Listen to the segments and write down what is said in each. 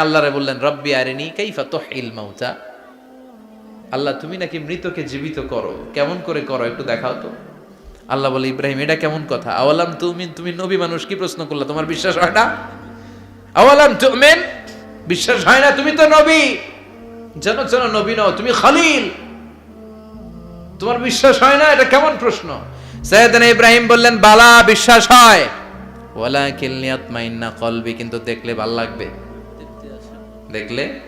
আল্লাহরে বললেন, রব্বি আরিনি কাইফা তুহিল মাউতা। আল্লাহ, তুমি নাকি মৃতকে জীবিত করো। কেমন করে করো একটু দেখাও তো। আল্লাহ বলে, ইব্রাহিম, এটা কেমন কথা? আওয়ালাম তুমি তুমি নবী মানুষ, কি প্রশ্ন করলা? তোমার বিশ্বাস হয় না? আওয়ালাম তুমেন, বিশ্বাস হয় না, তুমি তো নবী। যেন যেন নবী নও, তুমি খালিল। তোমার বিশ্বাস হয় না? এটা কেমন প্রশ্ন? সৈয়দনা ইব্রাহিম বললেন, বালা, বিশ্বাস হয়। ওয়ালা কিলনিয়াত মাইন্না কলবি, কিন্তু দেখলে ভালো লাগবে। দেখলে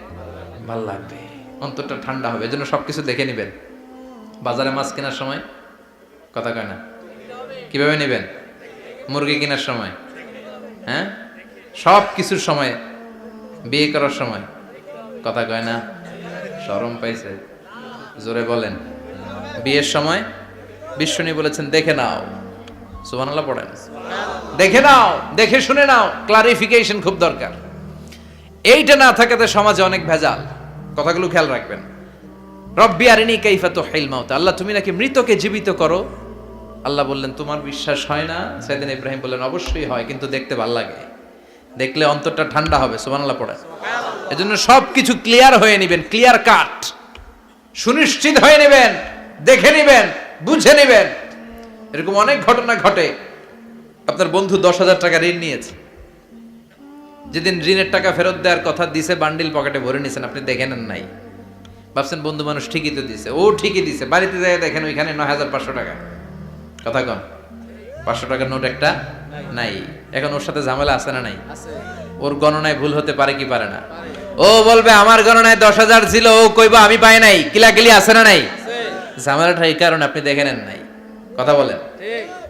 ভালো লাগবে। অন্তরটা ঠান্ডা হবে, এজন্য সব কিছু দেখে নেবেন। বাজারে মাছ কেনার সময়, কথা কয় না? কীভাবে নেবেন? মুরগি কেনার সময় হ্যাঁ? সব কিছুর সময়, বিয়ে করার সময়, কথা কয় না? শরম পাইছে, জোরে বলেন। বিয়ের সময়, বিশ্বনী বলেছেন, দেখে নাও। সুবহানাল্লাহ, পড়েন। দেখে নাও, দেখে শুনে নাও। ক্লারিফিকেশন খুব দরকার। এইটা না থাকাতে সমাজে অনেক ভেজাল। কথাগুলো খেয়াল রাখবেন। রব্বি আরিনি কাইফা তো হেল মাউত। আল্লাহ, তুমি নাকি মৃতকে জীবিত করো? আল্লাহ বললেন, তোমার বিশ্বাস হয় না? সেদিন ইব্রাহিম বললেন, অবশ্যই হয়, কিন্তু দেখতে ভালো লাগে। দেখলে অন্তরটা ঠান্ডা হবে, সুবহানাল্লাহ পড়েন। এজন্য সব কিছু ক্লিয়ার হয়ে নেবেন, ক্লিয়ার কাট। সুনিশ্চিত হয়ে নেবেন, দেখে নেবেন, বুঝে নেবেন। এরকম অনেক ঘটনা ঘটে। আপনার বন্ধু দশ হাজার টাকা ঋণ নিয়েছে। যেদিন ঋণের টাকা ফেরত দেওয়ার কথা দিছে বান্ডিল পকেটে ভরে নিয়েছেন আপনি দেখে নেন নাই। ভাবছেন বন্ধু মানুষ ঠিকই তো দিছে। ও ঠিকই দিছে। বাড়িতে যায় দেখেন ওইখানে নয় হাজার পাঁচশো টাকা। কথা কন পাঁচশো টাকার নোট একটা নাই। এখন ওর সাথে ঝামেলা আছে না নাই? ওর গণনায় ভুল হতে পারে কি পারে না? ও বলবে আমার গণনায় দশ হাজার ছিল ও কইবা আমি পাই নাই। কিলাকিলি আছে না নাই? ঝামেলাটা এই কারণে আপনি দেখে নেন নাই। কথা বলেন।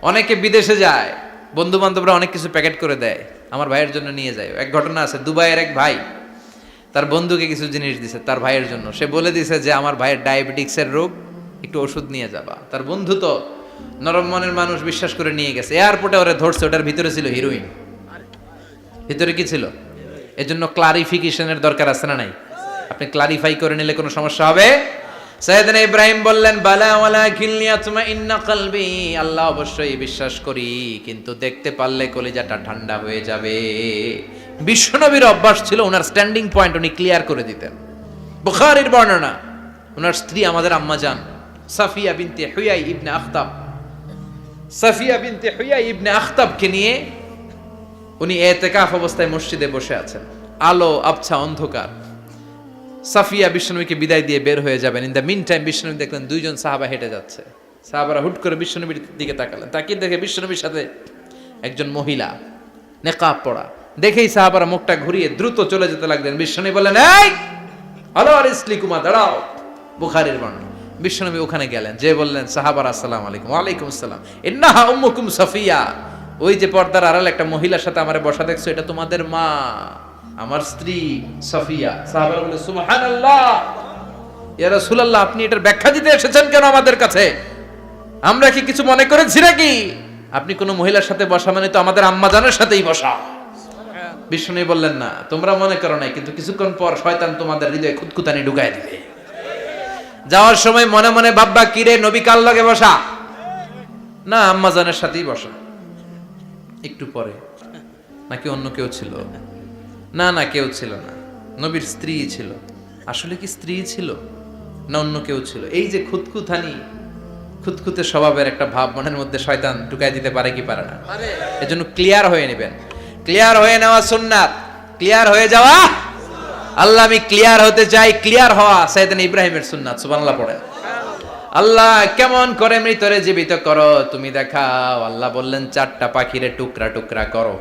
অনেকে বিদেশে যায়। বন্ধু বান্ধবরা অনেক কিছু প্যাকেট করে দেয়, আমার ভাইয়ের জন্য নিয়ে যায়। এক ঘটনা আছে, দুবাইয়ের এক ভাই, তার বন্ধুকে কিছু জিনিস দিছে, তার ভাইয়ের জন্য। সে বলে দিছে যে, আমার ভাইয়ের ডায়াবেটিক্সের রোগ, একটু ওষুধ নিয়ে যাবা। তার বন্ধু তো নরম মনের মানুষ বিশ্বাস করে নিয়ে গেছে। এয়ারপোর্টে ওরা ধরছে, ওটার ভিতরে ছিল হিরোইন। ভিতরে কি ছিল? এজন্য ক্লারিফিকেশনের দরকার আছে না নাই? আপনি ক্লারিফাই করে নিলে কোনো সমস্যা হবে? সাইয়েদনা ইব্রাহিম বললেন, বালা ওয়ালা কিলনিয়া তুমা ইন্না কলবি। আল্লাহ অবশ্যই বিশ্বাস করি, কিন্তু দেখতে পারলে কলিজাটা ঠান্ডা হয়ে যাবে। বিশ্বনবীর অভ্যাস ছিল ওনার স্ট্যান্ডিং পয়েন্ট উনি ক্লিয়ার করে দিতেন। বুখারীর বর্ণনা, ওনার স্ত্রী আমাদের আম্মা জান, সাফিয়া বিনতে হুয়াই ইবনে আখতাব। সাফিয়া বিনতে হুয়াই ইবনে আখতাবকে নিয়ে উনি এতেকাফ অবস্থায় মসজিদে বসে আছেন। আলো, আবছা, অন্ধকার। সাফিয়া বিষ্ণুবীকে বিদায় দিয়ে বের হয়ে যাবেন। ইন দ্য মিন টাইম বিষ্ণুবী দেখলেন দুইজন সাহাবা হেঁটে যাচ্ছে। সাহাবারা হুট করে বিষ্ণুবীর দিকে তাকালেন। তাকিয়ে দেখে বিষ্ণুবীর সাথে একজন মহিলা, নেকাব পড়া। দেখেই সাহাবারা মুখটা ঘুরিয়ে দ্রুত চলে যেতে লাগলেন। বিষ্ণুবী বললেন, এই হলো আর ইসলি কুমা, দাঁড়াও। বুখারের বর্ণনা। বিশ্বনবী ওখানে গেলেন। যে বললেন, সাহাবার, আসসালাম আলাইকুম। ওয়ালাইকুম আসসালাম। ইন্নাহা উম্মুকুম সাফিয়া। ওই যে পর্দার আড়াল একটা মহিলার সাথে আমারে বসা দেখছ, এটা তোমাদের মা। আমার স্ত্রী সাফিয়া। সাহাবারা বলে সুবহানাল্লাহ। ইয়া রাসূলুল্লাহ আপনি এটার ব্যাখ্যা দিতে এসেছেন কেন আমাদের কাছে? আমরা কি কিছু মনে করেছি নাকি? আপনি কোনো মহিলার সাথে বসা মানে তো আমাদের আম্মাজানের সাথেই বসা। বিষ্ণু বললেন না তোমরা মনে করো নাই কিন্তু কিছুক্ষণ পর শয়তান তোমাদের হৃদয়ে খুদকুতানি ঢুকাই দিবে। যাওয়ার সময় মনে মনে বাব্বা কিরে নবী কাল লগে বসা? না আম্মাজানের সাথেই বসা। একটু পরে নাকি অন্য কেউ ছিল? না না কেউ ছিল না। নবীর স্ত্রী ছিল। আসলে কি স্ত্রী ছিল? না অন্য কেউ ছিল? এই যে খুদকুথানি খুদকুতে স্বভাবের একটা ভাব মনের মধ্যে শয়তান ঢুকাই দিতে পারে কি পারে না? এজন্য ক্লিয়ার হয়ে নেবেন। ক্লিয়ার হয়ে নেওয়া সুন্নাত। ক্লিয়ার হয়ে যাওয়া আল্লাহ আমি ক্লিয়ার হতে চাই। ক্লিয়ার হওয়া সাইদান ইব্রাহিমের সুন্নাত সুবহানাল্লাহ পড়ে আল্লাহ কেমন করে মৃতরে জীবিত করো? তুমি দেখাও। আল্লাহ বললেন চারটা পাখিরে টুকরা টুকরা করো।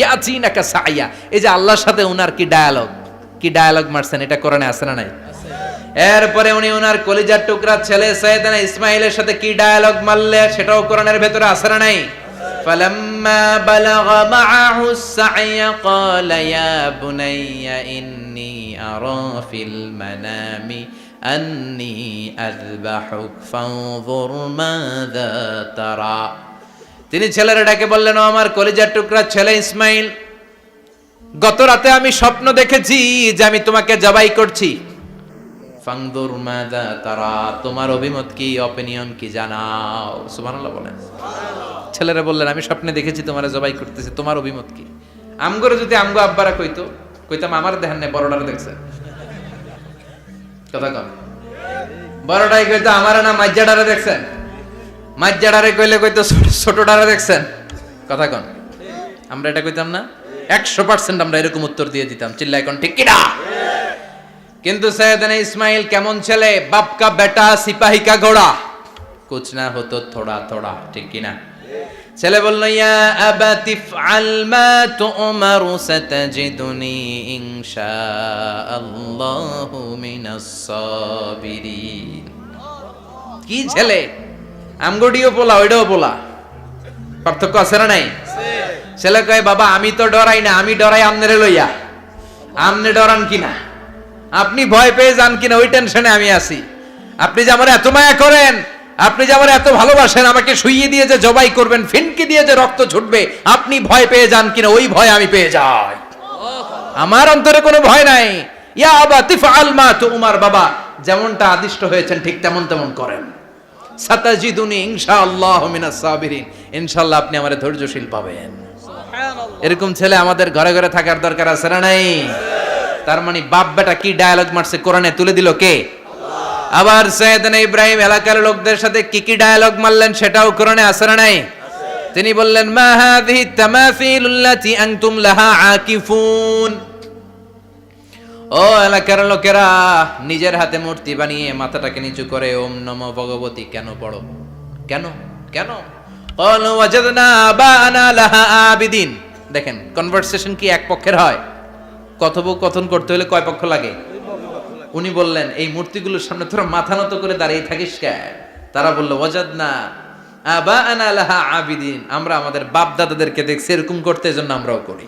ইয়াচিনাকা সায়া এই যে আল্লাহর সাথে উনার কি ডায়ালগ কি ডায়ালগ মারছেন এটা কোরআনে আছে না নাই এরপরে উনি ওনার কলিজার টুকরা ছেলে সৈয়দানা ইসমাইলের সাথে কি ডায়ালগ মারলে সেটাও কোরআনের ভেতরে আছে না নাই فلما بلغ معه السعي قال يا بني إني أرى في المنام أني أذبحك فانظر ماذا ترى তিনি ছেলেরা ডাকে বললেন আমার কলিজার টুকরা ছেলে ইসমাইল, গত রাতে আমি স্বপ্ন দেখেছি যে আমি তোমাকে জবাই করছি। তারা, তোমার অভিমত কি অপিনিয়ন কি জানাও? সুবহানাল্লাহ বলেন। ছেলেরা বললেন, আমি স্বপ্নে দেখেছি তোমার জবাই করতেছি, তোমার অভিমত কি? আমগরে যদি আমগো আব্বারা কইতো, কইতাম, আমার দেখেন না বড়টারে দেখছে। কথা কম বড়টাই কইতো, আমার না মাজ্জাডারে দেখছেন? মাজ্জাডারে কইলে কইতো ছোট- ছোটটারে দেখছেন? কথা কন। আমরা এটা কইতাম না? একশো পার্সেন্ট আমরা এরকম উত্তর দিয়ে দিতাম। চিল্লা এখন ঠিক কিনা? কিন্তু সৈয়দনা ইসমাইল কেমন ছেলে? বাপ কা বেটা সিপাহী কা ঘোড়া। কুছ না হতো থোড়া থোড়া, ঠিক কিনা? ছেলে বলল, ইয়া আবাতি ফআল মা তুমারু সাতাজিদুনি ইনশাআল্লাহু মিনাস সাবিরিন। কি ছেলে? আমগডিও পোলা ওইটাও পোলা। পার্থক্য আছে না নাই? ছেলে কয়, বাবা, আমি তো ডরাই না, আমি ডরাই আমনেরে লইয়া। আমনে ডরান কিনা? আপনি ভয় পেয়ে যান কিনা, ওই টেনশনে আমি আছি। আপনি যে আমার এত মায়া করেন, আপনি যে আমার এত ভালোবাসেন, আমাকে শুইয়ে দিয়ে যে জবাই করবেন, ফিনকি দিয়ে যে রক্ত ছুটবে, আপনি ভয় পেয়ে যান কিনা, ওই ভয় আমি পেয়ে যাই। আমার অন্তরে কোনো ভয় নাই। ইয়া আবা, তিফআল মা তুমার বাবা, যেমনটা আদিষ্ট হয়েছেন, ঠিক তেমন তেমন করেন। সাতাজিদুনি ইনশাআল্লাহ মিনাস সাবিরিন। ইনশাআল্লাহ আপনি আমারে ধৈর্যশীল পাবেন। এরকম ছেলে আমাদের ঘরে ঘরে থাকার দরকার আছে না নাই? তার মানে বাপ বেটা কি ডায়ালগ মারছে? কোরআনে তুলে দিল কে? আবার সৈয়দনা ইব্রাহিম এলাকার লোকদের সাথে কি কি ডায়ালগ মারলেন সেটাও কোরআনে আছে না নাই? তিনি বললেন মা হাযিহি তামাসিলুল্লাতি আনতুম লাহা আকিফুন। ও এলাকার লোকেরা, নিজের হাতে মূর্তি বানিয়ে মাথাটাকে নিচু করে ওম নমো ভগবতী কেন পড়ো? কেন? কেন? ক্বালু ওয়াজাদনা আবানা লাহা আবিদিন। দেখেন কনভারসেশন কি এক পক্ষের হয়? কথোপকথন করতে হলে কয় পক্ষ লাগে? উনি বললেন, এই মূর্তিগুলোর সামনে তোরা মাথা নত করে দাঁড়িয়ে থাকিস কেন তারা বলল, ওয়াজাদনা আবানা লাহা আবিদিন। আমরা আমাদের বাপ দাদাদেরকে দেখছি, এরকম করতে এজন্য আমরাও করি।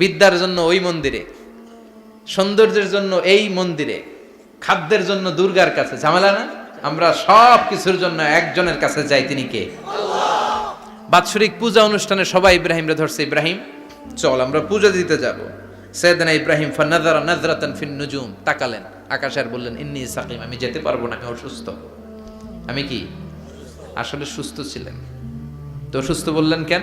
বিদ্যার জন্য ওই মন্দিরে, সৌন্দর্যের জন্য এই মন্দিরে, খাদ্যের জন্য দুর্গার কাছে। ঝামেলা না? আমরা সব কিছুর জন্য একজনের কাছে যাই, তিনি কে? বাৎসরিক পূজা অনুষ্ঠানে সবাই ইব্রাহিমরে ধরছে। ইব্রাহিম, চল, আমরা পূজা দিতে যাব। সৈয়দনা ইব্রাহিম ফিন নুজুম, তাকালেন। আকাশ আর বললেন, ইন্নি সাকিম, আমি যেতে পারব না, আমি অসুস্থ। আমি কি? আসলে সুস্থ ছিলেন। তো অসুস্থ বললেন কেন?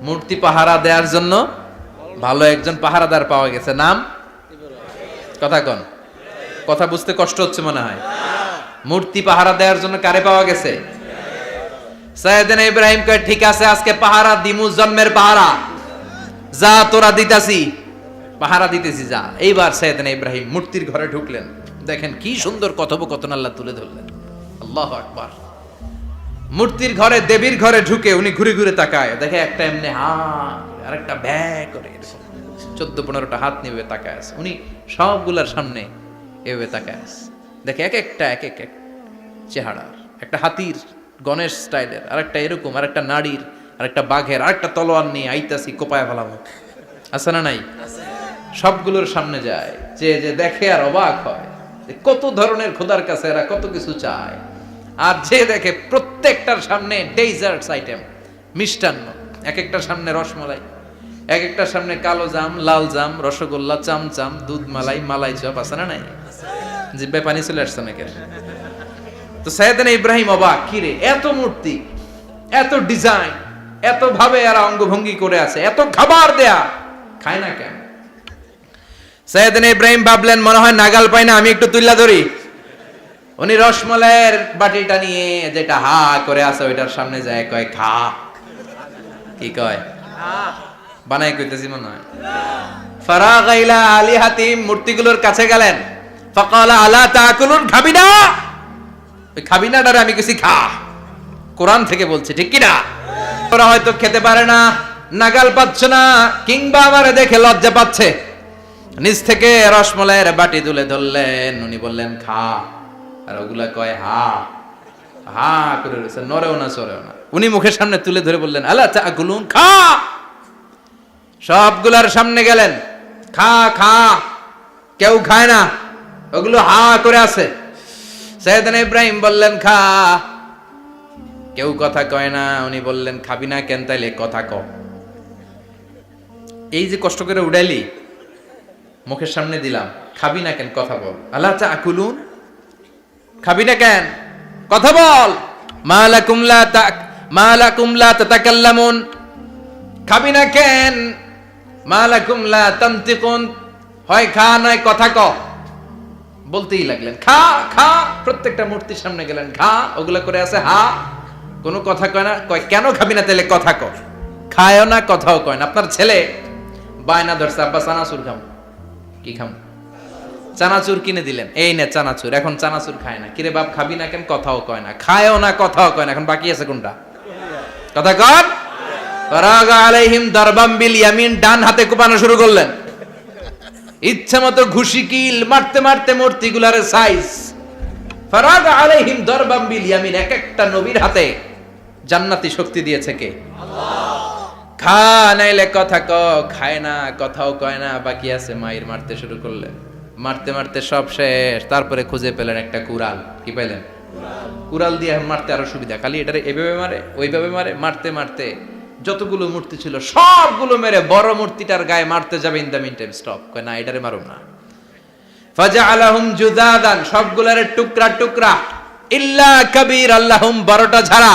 মূর্তি পাহারা দেওয়ার জন্য ভালো একজন পাহারাদার পাওয়া গেছে। নাম? কথা কন। কথা বুঝতে কষ্ট হচ্ছে মনে হয়। মূর্তি পাহারা দেওয়ার জন্য কারে পাওয়া গেছে? সাইয়েদিন ইব্রাহিম কয়, ঠিক আছে, আজকে পাহারা দিমু জন্মের পাহারা। যা তোরা দিতাছি। পাহারা দিতেছি যা। এইবার সাইয়েদিন ইব্রাহিম মূর্তির ঘরে ঢুকলেন। দেখেন কি সুন্দর কথোপকথন আল্লাহ তুলে ধরলেন। আল্লাহ আকবার। মূর্তির ঘরে, দেবীর ঘরে ঢুকে উনি ঘুরে ঘুরে তাকায়। দেখে একটা এমনি হা আর একটা ব্যাগ করে চোদ্দ, পনেরোটা হাত নিবে তাকায় আছে। উনি সবগুলার সামনে এভাবে তাকায় আছে। দেখে এক একটা, এক এক এক চেহারার। একটা হাতির, গণেশ স্টাইলের। আর একটা এরকম আর একটা নারীর আর একটা বাঘের আর একটা তলোয়ার নিয়ে আইতাসি কোপায় ফেলামো আছে না নাই? সবগুলোর সামনে যায়। যে যে দেখে আর অবাক হয় কত ধরনের খোদার কাছে এরা কত কিছু চায়। আর যে দেখে প্রত্যেকটার সামনে ডেজার্টস আইটেম মিষ্টান্ন। এক একটার সামনে রসমলাই এক একটার সামনে কালো জাম, লাল জাম, রসগোল্লা, চামচাম, দুধ মালাই মালাই চপ, আছে না নাই? যে পানি চলে আসছে নাকি তো সাইয়েদান ইব্রাহিম অবাক কিরে এত মূর্তি, এত ডিজাইন এত ভাবে এরা অঙ্গভঙ্গি করে আছে, এত খাবার দেয়া, খায় না কেন? সাইয়েদান ইব্রাহিম ভাবলেন, মনে হয় নাগাল পাই না, আমি একটু তুল্লা ধরি। উনি রসমলাইয়ের বাটিটা নিয়ে যেটা হা করে আছে, ওইটার সামনে যায় কয়, খা। কি কয়? বানাই কইতেছি মনে হয়। ফারাগ আলী হাতিম মূর্তিগুলোর কাছে গেলেন। ফাকালা, আলা তাকুলুন খাবি না ওই খাবি না ডারে আমি কিছু খা। কোরআন থেকে বলছে, ঠিক কি না ওরা হয়তো খেতে পারে না, নাগাল পাচ্ছে না, কিংবা আমারে দেখে লজ্জা পাচ্ছে। নিচ থেকে রসমলাইয়ের বাটি তুলে ধরলেন, উনি বললেন, খা। আর ওগুলা কয়, হা হা করে রয়েছে নরেও না, সরেও না। উনি মুখের সামনে তুলে ধরে বললেন আল্লাহ চা গুলুন খা! সবগুলার সামনে গেলেন। খা খা, কেউ খায় না। ওগুলো হা করে আছে। সৈয়দান ইব্রাহিম বললেন, খা। কেউ কথা কয় না। উনি বললেন, খাবি না কেন তাইলে? কথা ক। এই যে কষ্ট করে উড়াইলি, মুখের সামনে দিলাম। খাবি না কেন? কথা বল। আল্লাহ চা আকুলুন খাবি না কেন? কথা বল। মালা কুমলা তাক মালাকুম লা তাতাকাল্লামুন। খাবি না কেন? মালা কুমলা তান্তিকুন। হয় খা, নয় কথা ক। বলতেই লাগলেন, খা খা। প্রত্যেকটা মূর্তির সামনে গেলেন, খা। ওগুলা করে আছে, হা। কোনো কথা কয় না, কয়, কেন খাবি না? তাহলে কথা ক। খায়ও না, কথাও কয় না। আপনার ছেলে, বায়না ধরছে, আব্বা চানাচুর খাম। কি খাম? চানাচুর কিনে দিলেন। এই নে চানাচুর, এখন চানাচুর খায় না। কিরে বাপ, খাবি না কেন? কথাও কয় না। খায়ও না, কথাও কয় না। এখন বাকি আছে কোনটা? কথা কর ফরাগা আলাইহিম দরবাম বিল ইয়ামিন, ডান হাতে কোপানো শুরু করলেন। ইচ্ছা মতো ঘুষি, কিল, মারতে মারতে মূর্তিগুলার সাইজ ফরাগা আলাইহিম দরবাম বিল ইয়ামিন, এক একটা নবীর হাতে জান্নাতি শক্তি দিয়েছে কে? খা, নাইলে কথা ক। খায় না, কথাও কয় না। বাকি আছে মায়ের মারতে শুরু করলেন। মারতে মারতে সব শেষ। তারপরে খুঁজে পেলেন একটা কুড়াল। কি পেলেন কুড়াল দিয়ে মারতে আরও সুবিধা। খালি এটারে এভাবে মারে, ওইভাবে মারে, মারতে মারতে যতগুলো মূর্তি ছিল, সবগুলো মেরে বড় মূর্তিটার গায়ে মারতে যাবে in the meantime stop কয়, না, এটারে মারুম না। ফাজা আলাহুম জুদাদান সবগুলারে টুকরা টুকরা। ইল্লা কবির আল্লাহুম, বারোটা ঝাড়া।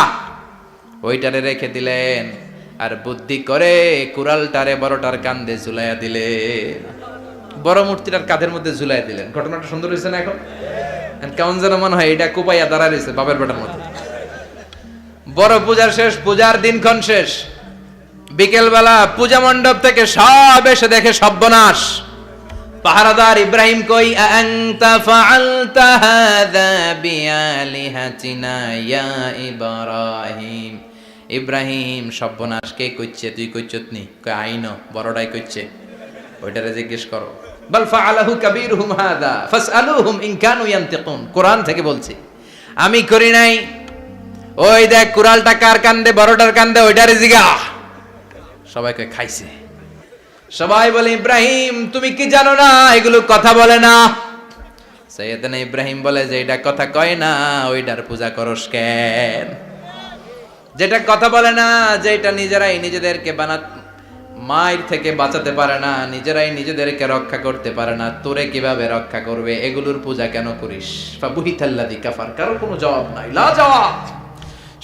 ওইটারে রেখে দিলেন। আর বুদ্ধি করে কুড়ালটারে বড়টার কান্দে ঝুলাইয়া দিলেন। বড় মূর্তিটার কাঁধের মধ্যে ঝুলাই দিলেন। ঘটনাটা সুন্দর হয়েছে না এখন? কেমন যেন মনে হয় এটা কোপাইয়া দাঁড়া রয়েছে বাবার বেটার মধ্যে বড় পূজার শেষ, পূজার দিনক্ষণ শেষ। বিকেলবেলা পূজা মণ্ডপ থেকে সব এসে দেখে সর্বনাশ। পাহারাদার ইব্রাহিম কই আনতা ফাআলতা হাযা বিআলিহাতিনা ইয়া ইব্রাহিম? ইব্রাহিম, সর্বনাশ, কে কইছে তুই কইছত নি? কই আইনো, বড়টাই কইছে ওইটারে জিজ্ঞেস করো। কোরআন থেকে বলছি, আমি করি নাই। ওই দেখ কুরালটা কার কান্দে, বড়টার কান্দে, ওইটারে জিগা। সবাই কয়, খাইছে। সবাই বলে, ইব্রাহিম, তুমি কি জানো না? এগুলো কথা বলে না। সৈয়দনা ইব্রাহিম বলে, যে এটা কথা কয় না, ওইটার পূজা করস কেন? যেটা কথা বলে না, যেটা নিজেরাই নিজেদেরকে বানা মায়ের থেকে বাঁচাতে পারে না, নিজেরাই নিজেদেরকে রক্ষা করতে পারে না, তোরে কীভাবে রক্ষা করবে? এগুলোর পূজা কেন করিস? কাফার, কারও কোনো জবাব নাই লা জবাব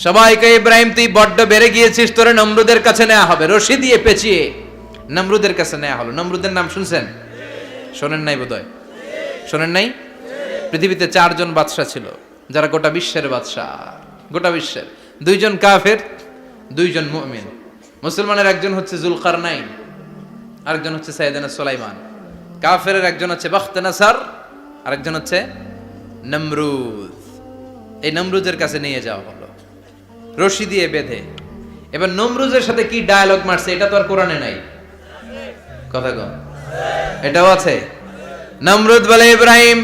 সবাইকে ইব্রাহিম, তুই বড্ড বেড়ে গিয়েছিস, তোরে নমরুদের কাছে নেওয়া হবে, রশি দিয়ে পেঁচিয়ে। নমরুদের কাছে নেওয়া হলো। নমরুদের নাম শুনছেন? শোনেন নাই বোধহয়? শোনেন নাই? পৃথিবীতে চারজন বাদশা ছিল, যারা গোটা বিশ্বের বাদশা গোটা বিশ্বের। দুইজন কাফের, দুইজন মুমিন। মুসলমানের একজন হচ্ছে জুলকার নাইন আরেকজন হচ্ছে সাইদানা সোলাইমান। কাফের একজন হচ্ছে বখতানাসার, আরেকজন হচ্ছে নমরুদ এই নমরুদের কাছে নিয়ে যাওয়া হলো। রশি দিয়ে বেঁধে। এবার নমরুজের সাথে কি ডায়ালগ মারছে, এটা তো আর কোরআনে নাই। কথা কম এটাও আছে। নমরুদ বলে, ইব্রাহিম,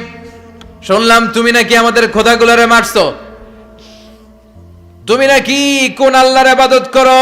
শুনলাম তুমি নাকি আমাদের খোদাগুলারে মারছো। তুমি নাকি কোন আল্লাহর আবাদত করো?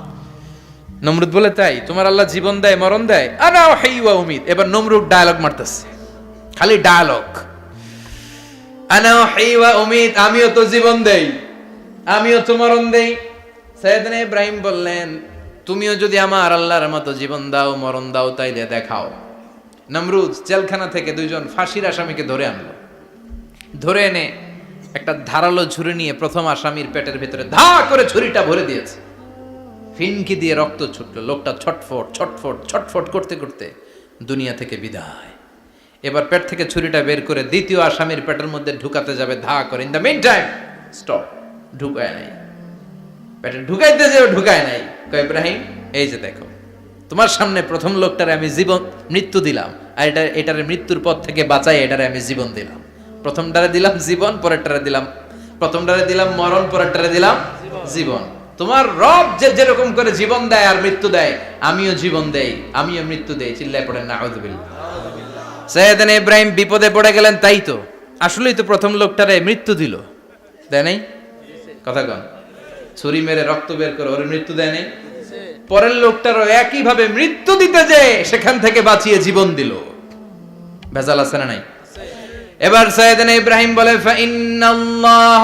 নমরুদ বলে, তাই, তোমার আল্লাহ জীবন দেয়, মরণ দেয়? আনা হাই ওয়া উমিদ এবার নমরুদ ডায়ালগ মারতেছে। খালি ডায়ালগ আনা হাই ওয়া উমিদ আমিও তো জীবন দেই, আমিও তো মরণ দেই। সৈয়দনা ইব্রাহিম বললেন, তুমিও যদি আমার আল্লাহর মতো জীবন দাও, মরণ দাও, তাইলে দেখাও। নমরুদ জেলখানা থেকে দুইজন ফাঁসির আসামিকে ধরে আনলো। ধরে এনে একটা ধারালো ছুরি নিয়ে প্রথম আসামির পেটের ভিতরে ধা করে ছুরিটা ভরে দিয়েছে। ফিনকি দিয়ে রক্ত ছুটলো। লোকটা ছটফট ছটফট ছটফট করতে করতে দুনিয়া থেকে বিদায়। এবার পেট থেকে ছুরিটা বের করে দ্বিতীয় আসামির পেটের মধ্যে ঢুকাতে যাবে ধা করে। In the meantime stop ঢুকায় নাই। পেটে ঢুকাইতে যাবে ঢুকায় নাই। কয়, ইব্রাহিম, এই যে দেখো, তোমার সামনে প্রথম লোকটারে আমি জীবন, মৃত্যু দিলাম, আর এটা, এটারে মৃত্যুর পথ থেকে বাঁচাই, এটারে আমি জীবন দিলাম। প্রথমটারে দিলাম জীবন, পরেরটারে দিলাম, প্রথমটারে দিলাম মরণ, পরেরটারে দিলাম জীবন। তোমার রব যে যেরকম করে জীবন দেয় আর মৃত্যু দেয়, আমিও জীবন দেই, আমিও মৃত্যু দেই, চিল্লায় পড়েন না সৈয়দান ইব্রাহিম বিপদে পড়ে গেলেন, তাই তো? আসলেই তো প্রথম লোকটারে মৃত্যু দিল। দেয় নাই? কথা কন। ছুরি মেরে রক্ত বের করে ওর মৃত্যু দেয় নাই? পরের লোকটারও একইভাবে মৃত্যু দিতে যে সেখান থেকে বাঁচিয়ে জীবন দিল। ভেজাল আছে না নাই? এবার সৈয়দান ইব্রাহিম বলে ফাইন্নাল্লাহ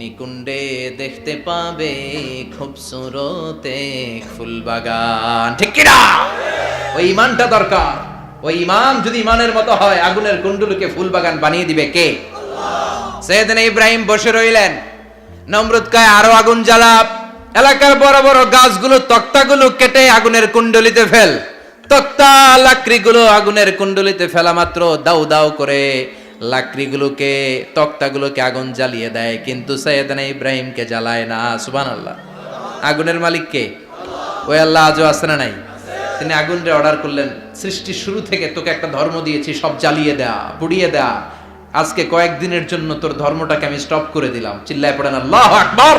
অগ্নিকুণ্ডে দেখতে পাবে খুবসুরতে ফুল বাগান ঠিক কিনা? ওই ইমানটা দরকার। ওই ইমান যদি ইমানের মতো হয়, আগুনের কুণ্ডুলকে ফুল বাগান বানিয়ে দিবে কে? সেদিন ইব্রাহিম বসে রইলেন। নমরুদ কায় আরও আগুন জ্বালা এলাকার বড় বড় গাছগুলো, তক্তাগুলো কেটে আগুনের কুণ্ডলিতে ফেল। তক্তা লাকড়িগুলো আগুনের কুণ্ডলিতে ফেলা মাত্র দাউ দাউ করে। লাকড়িগুলোকে তক্তাগুলোকে আগুন জ্বালিয়ে দেয় কিন্তু সৈয়দানা ইব্রাহিমকে জ্বালায় না। সুবান আল্লাহ আগুনের মালিককে ওই আল্লাহ আজও আসে না নাই? তিনি আগুনরে অর্ডার করলেন। সৃষ্টির শুরু থেকে তোকে একটা ধর্ম দিয়েছি সব জ্বালিয়ে দেয়া পুড়িয়ে দেয়া। আজকে কয়েকদিনের জন্য তোর ধর্মটাকে আমি স্টপ করে দিলাম। চিল্লায় পড়েন আল্লাহ আকবর!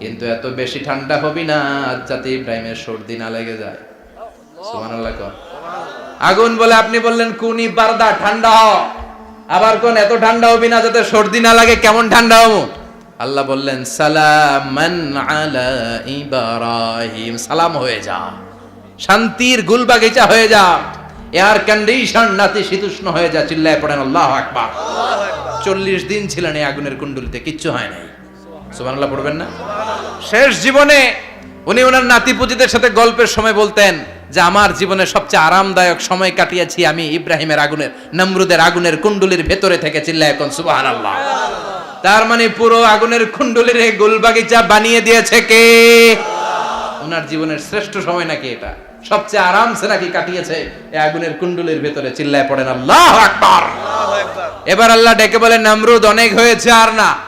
কিন্তু এত বেশি ঠান্ডা হবি না যাতে ইব্রাহিমের সর্দি না লেগে যায়। সুবহানাল্লাহ আগুন বলে আপনি বললেন কোন বারদা ঠান্ডা হ আবার কোন এত ঠান্ডা হবি না যাতে সর্দি না লাগে কেমন ঠান্ডা হব? আল্লাহ বললেন সালামান আলা ইব্রাহিম। সালাম হয়ে যা। শান্তির গুলবাগিচা হয়ে যা। এয়ার কন্ডিশন নাতি শীতুষ্ণ হয়ে যা চিল্লায় পড়েন আল্লাহ আকবার। চল্লিশ দিন ছিলেন এই আগুনের কুণ্ডলিতে কিচ্ছু হয় নাই। সুবহানাল্লাহ পড়বেন না? শেষ জীবনে উনি ওনার নাতি পুজিদের সাথে গল্পের সময় বলতেন যে আমার জীবনে সবচেয়ে আরামদায়ক সময় কাটিয়েছি আমি ইব্রাহিমের আগুনের নমরুদের আগুনের কুণ্ডলির ভেতরে থেকে চিল্লায় এখন সুবহানাল্লাহ। তার মানে পুরো আগুনের কুণ্ডলির গুলবাগিচা বানিয়ে দিয়েছে কে? ওনার জীবনের শ্রেষ্ঠ সময় নাকি এটা? সবচেয়ে আরামসে নাকি কাটিয়েছে এই আগুনের কুণ্ডলির ভেতরে চিল্লায় পড়েন আল্লাহ আকবার। এবার আল্লাহ ডেকে বলে নামরুদ অনেক হয়েছে আর না।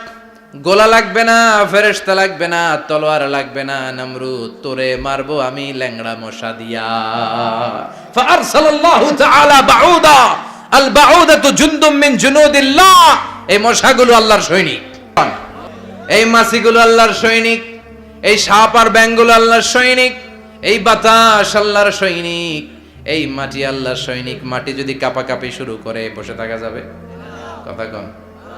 গোলা লাগবে না, ফেরেশতা লাগবে না, তলোয়ার লাগবে না, নমরুদ তোরে মারবো আমি ল্যাংড়া মশা দিয়া। ফারসালাল্লাহু তাআলা বাউদা, আল বাউদাতু জুনদুম মিন জুনুদিল্লাহ। এই মশাগুলো আল্লাহর সৈনিক। এই মাছিগুলো আল্লাহর সৈনিক। এই সাপ আর ব্যাঙগুলো আল্লাহর সৈনিক। এই বাতাস আল্লাহর সৈনিক। এই মাটি আল্লাহর সৈনিক। মাটি যদি কাপাকাপি শুরু করে, বসে থাকা যাবে? কথা কন।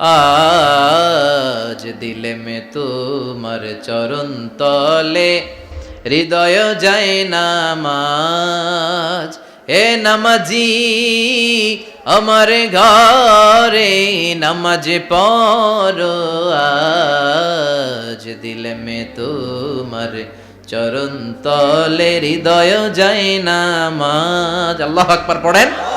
আজ দিলে মে তোমার চরণ তলে, হৃদয় যায় নামাজ। হে নামাজি, আমার ঘরে নামাজে পড়ো, আজ দিলে মে তোমার চরণ তলে, হৃদয় যায় নামাজ। আল্লাহ আকবার পড়েন।